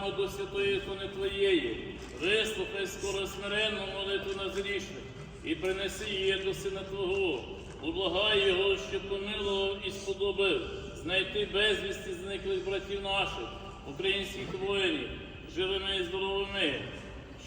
припадаємо до святої ікони Твоєї. Вислухай скоро смиренну молитву на зрішних і принеси її до Сина Твого. Ублагай його, що помилував і сподобив знайти безвісті зниклих братів наших, українських воїнів, живими і здоровими,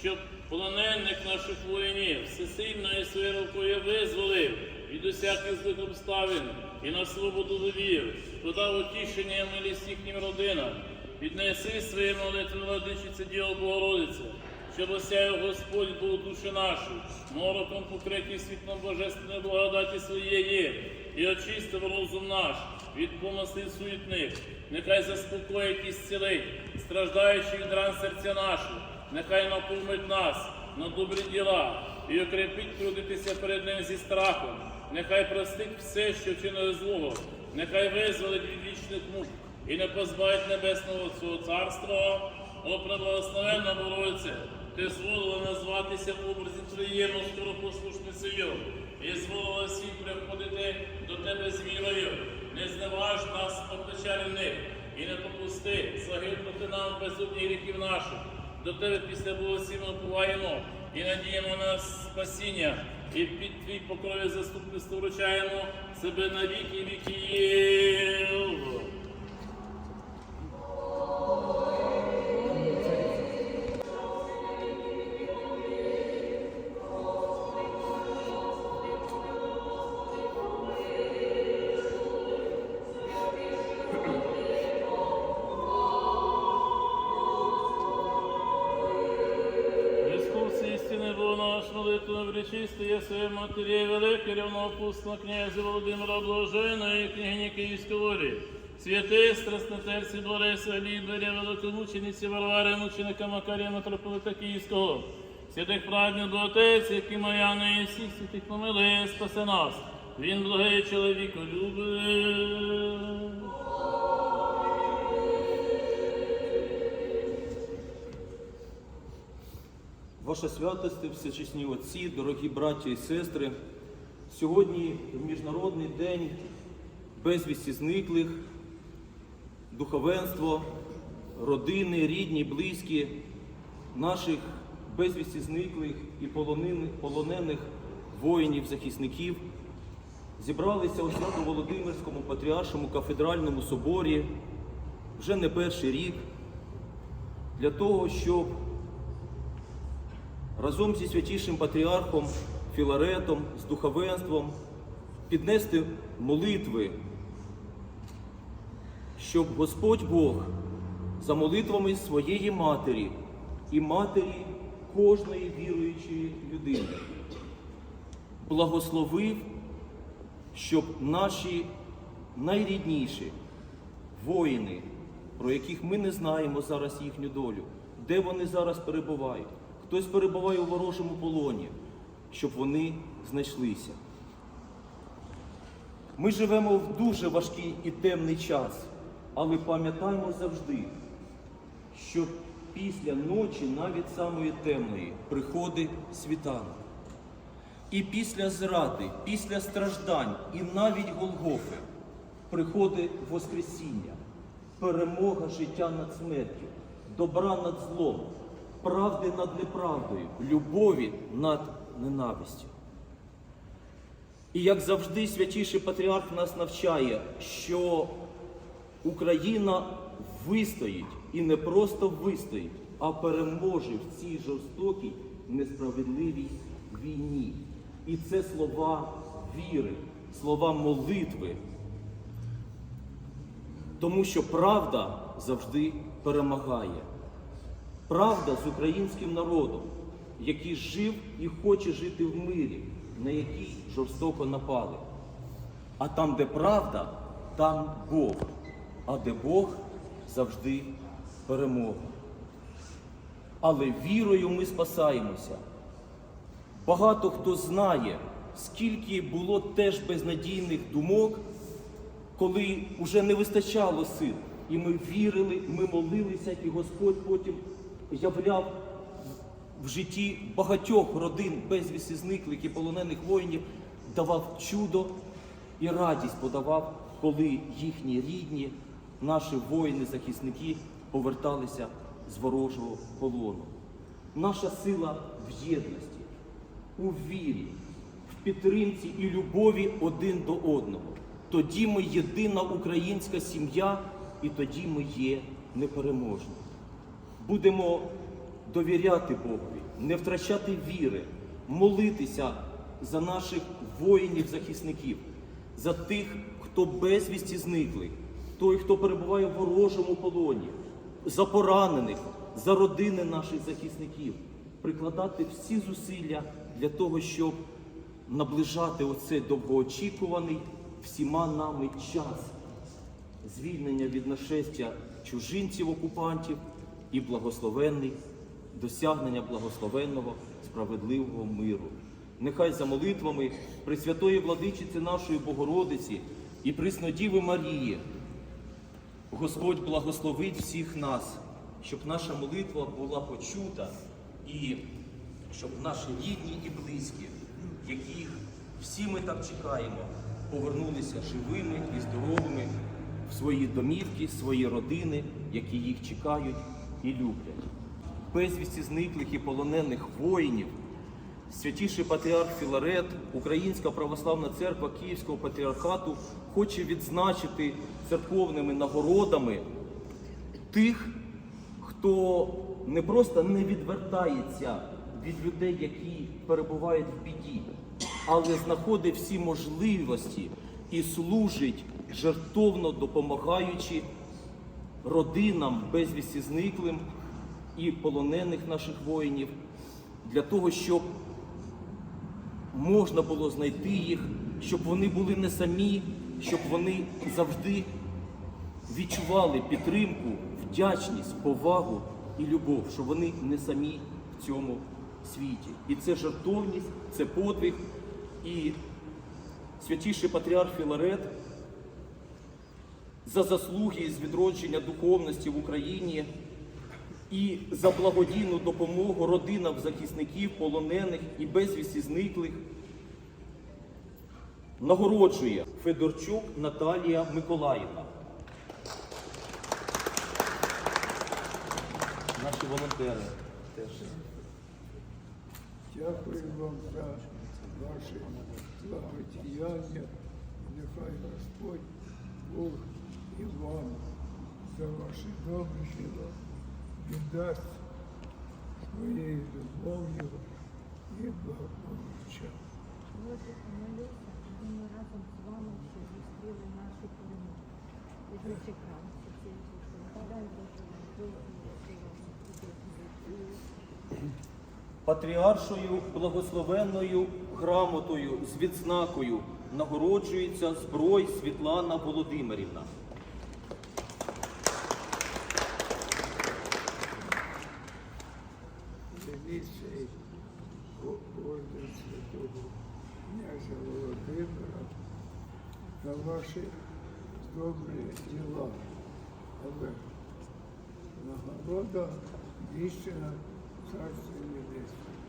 щоб полонених наших воїнів всесильною своєю рукою визволив від усяких злих обставин і на свободу довів, подав утішення і милість їхнім родинам. Піднеси своє молитви, владичице Діво Богородице, щоб осяяв Господь був душі наші, мороком покриті світлом Божественної благодаті своєї, і очистив розум наш від помислів суетних, нехай заспокоїть і зцілить, страждаючи від серця наші, нехай наповнить нас на добрі діла і окрепить трудитися перед ним зі страхом, нехай простить все, що вчинили злого, нехай визволить від вічних мук і не позбавить небесного свого царства. О, преблагословенна Богородице, ти зволила назватися в образі Твоєму скоропослушницею, і зволила всім приходити до тебе з вірою, не зневаж нас попечарених, і не попусти загибнути нам безодні гріхів наших. До тебе після благосіми оповаємо і надіємо на спасіння, і під твій покрові заступництво вручаємо себе на віки віків. Молитву причисти, я своє матері велике, рівноопусно князю Володимира Блажена і княгині Київської волі. Святий страснотельці Бориса, Ліберя, великомучениці Варвари, мученика Макарія, митрополита Київського. Святих праведних до Отець, які Мар'яни і всіх святих помилує, спасе нас. Він благий чоловіку любить. Ваша святості, всечесні отці, дорогі браті і сестри, сьогодні в Міжнародний день безвісті зниклих, духовенство, родини, рідні, близькі наших безвісті зниклих і полонених, полонених воїнів, захисників. Зібралися у Свято-Володимирському патріаршому кафедральному соборі вже не перший рік для того, щоб разом зі святішим патріархом Філаретом, з духовенством піднести молитви, щоб Господь Бог за молитвами своєї матері і матері кожної віруючої людини благословив, щоб наші найрідніші воїни, про яких ми не знаємо зараз їхню долю, де вони зараз перебувають, хтось перебуває у ворожому полоні, щоб вони знайшлися. Ми живемо в дуже важкий і темний час, але пам'ятаємо завжди, що після ночі, навіть самої темної, приходить світанок. І після зради, після страждань і навіть Голгофи приходить Воскресіння, перемога життя над смертю, добра над злом, правди над неправдою, любові над ненавистю. І як завжди, святіший патріарх нас навчає, що Україна вистоїть і не просто вистоїть, а переможе в цій жорстокій несправедливій війні. І це слова віри, слова молитви. Тому що правда завжди перемагає. Правда з українським народом, який жив і хоче жити в мирі, на який жорстоко напали. А там, де правда, там Бог. А де Бог завжди перемога. Але вірою ми спасаємося. Багато хто знає, скільки було теж безнадійних думок, коли вже не вистачало сил. І ми вірили, ми молилися, і Господь потім являв в житті багатьох родин безвісті зниклих і полонених воїнів, давав чудо і радість подавав, коли їхні рідні, наші воїни-захисники поверталися з ворожого полону. Наша сила в єдності, у вірі, в підтримці і любові один до одного. Тоді ми єдина українська сім'я, і тоді ми є непереможні. Будемо довіряти Богові, не втрачати віри, молитися за наших воїнів-захисників, за тих, хто безвісті зниклий, той, хто перебуває в ворожому полоні, за поранених, за родини наших захисників, прикладати всі зусилля для того, щоб наближати оцей довгоочікуваний всіма нами час звільнення від нашестя чужинців-окупантів і благословенний досягнення благословенного справедливого миру. Нехай за молитвами Пресвятої владичиці нашої Богородиці і Преснодіви Марії Господь благословить всіх нас, щоб наша молитва була почута і щоб наші рідні і близькі, яких всі ми так чекаємо, повернулися живими і здоровими в свої домівки, свої родини, які їх чекають і люблять. Безвісті зниклих і полонених воїнів, святіший патріарх Філарет, Українська православна церква Київського патріархату хоче відзначити церковними нагородами тих, хто не просто не відвертається від людей, які перебувають в біді, але знаходить всі можливості і служить жертовно допомагаючи родинам безвісті зниклим і полонених наших воїнів для того, щоб можна було знайти їх, щоб вони були не самі, щоб вони завжди відчували підтримку, вдячність, повагу і любов, що вони не самі в цьому світі. І це жертовність, це подвиг. І святіший патріарх Філарет за заслуги з відродження духовності в Україні і за благодійну допомогу родинам захисників, полонених і безвісті зниклих нагороджує Федорчук Наталія Миколаївна. Наші волонтери теж. Дякую вам за ваше благодіяння. Нехай Господь Бог добрі діла віддасть своєю любов'ю і благополуччям. Боже, помолюся, і ми разом з вами ще зустріли нашу перемогу. І дочекалися цієї зустрічі. Дай Боже вам довгої. Патріаршою благословенною грамотою з відзнакою нагороджується зброй Світлана Володимирівна. Князя Володимира за ваші добрі діла. Але нагорода віщена царство небесне.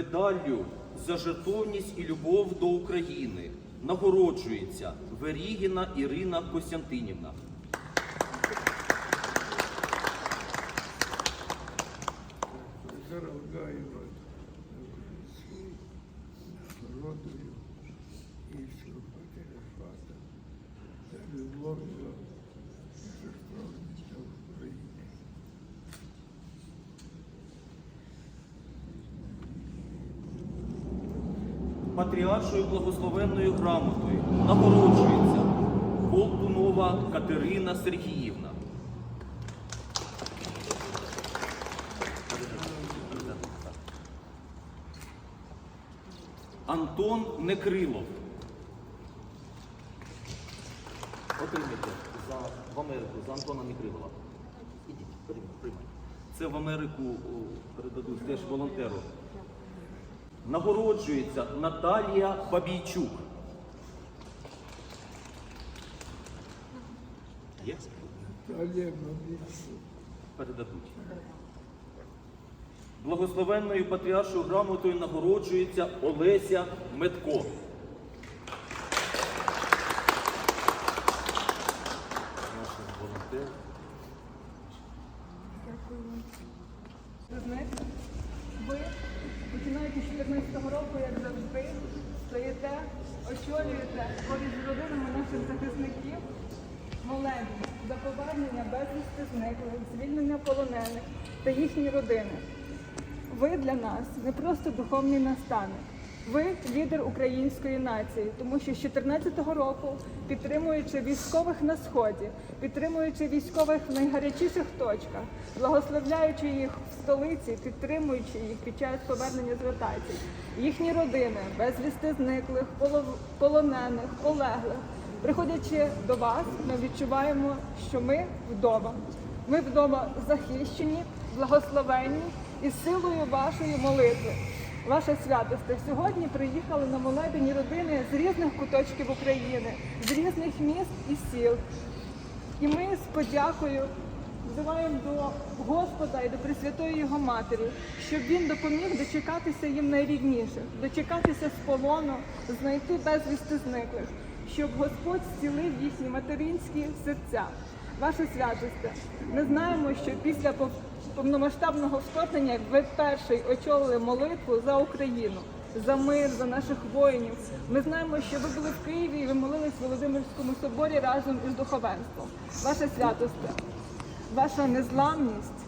Медаллю за жертовність і любов до України нагороджується Верігіна Ірина Костянтинівна. Поздравляємо з нагородою іншого патріархата за любов до жертовність України. Патріаршою благословенною грамотою нагороджується Колтунова Катерина Сергіївна. Антон Некрилов. Отримайте за, в Америку за Антона Некрилова. Ідіть, приймай, приймай. Це в Америку передадуть теж волонтеру. Нагороджується Наталія Бабійчук. Є? Передадуть. Благословенною патріаршою грамотою нагороджується Олеся Метко. Наші волонтери. Ви знаєте, ви, починаючи з 14 року, як завжди, стоїте, очолюєте поряд з родинами наших захисників молебні за повернення безвісти зниклих, звільнення полонених та їхні родини. Ви для нас не просто духовний наставник. Ви лідер української нації, тому що з 2014 року, підтримуючи військових на сході, підтримуючи військових в найгарячіших точках, благословляючи їх в столиці, підтримуючи їх під час повернення з ротацій, їхні родини, безвісти зниклих, полонених, полеглих. Приходячи до вас, ми відчуваємо, що ми вдома. Ми вдома захищені, благословенні і силою вашої молитви. Ваша святосте, сьогодні приїхали на молебені родини з різних куточків України, з різних міст і сіл. І ми з подякою взиваємо до Господа і до Пресвятої Його Матері, щоб він допоміг дочекатися їм найрідніших, дочекатися з полону, знайти безвісти зниклих, щоб Господь зцілив їхні материнські серця. Ваше святосте, ми знаємо, що після повномасштабного вторгнення ви перший очолили молитву за Україну, за мир, за наших воїнів. Ми знаємо, що ви були в Києві і ви молились в Володимирському соборі разом із духовенством. Ваше святосте, ваша незламність,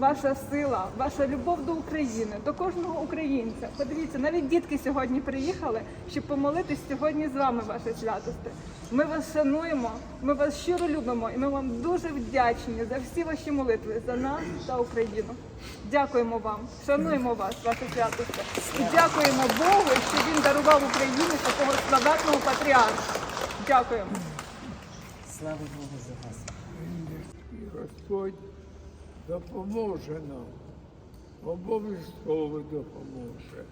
ваша сила, ваша любов до України, до кожного українця. Подивіться, навіть дітки сьогодні приїхали, щоб помолитись сьогодні з вами, ваше святосте. Ми вас шануємо, ми вас щиро любимо і ми вам дуже вдячні за всі ваші молитви за нас та Україну. Дякуємо вам, шануємо вас, ваше святосте. І дякуємо Богу, що він дарував Україні такого славетного патріарха. Дякуємо. І Господь допоможе нам, обов'язково допоможе.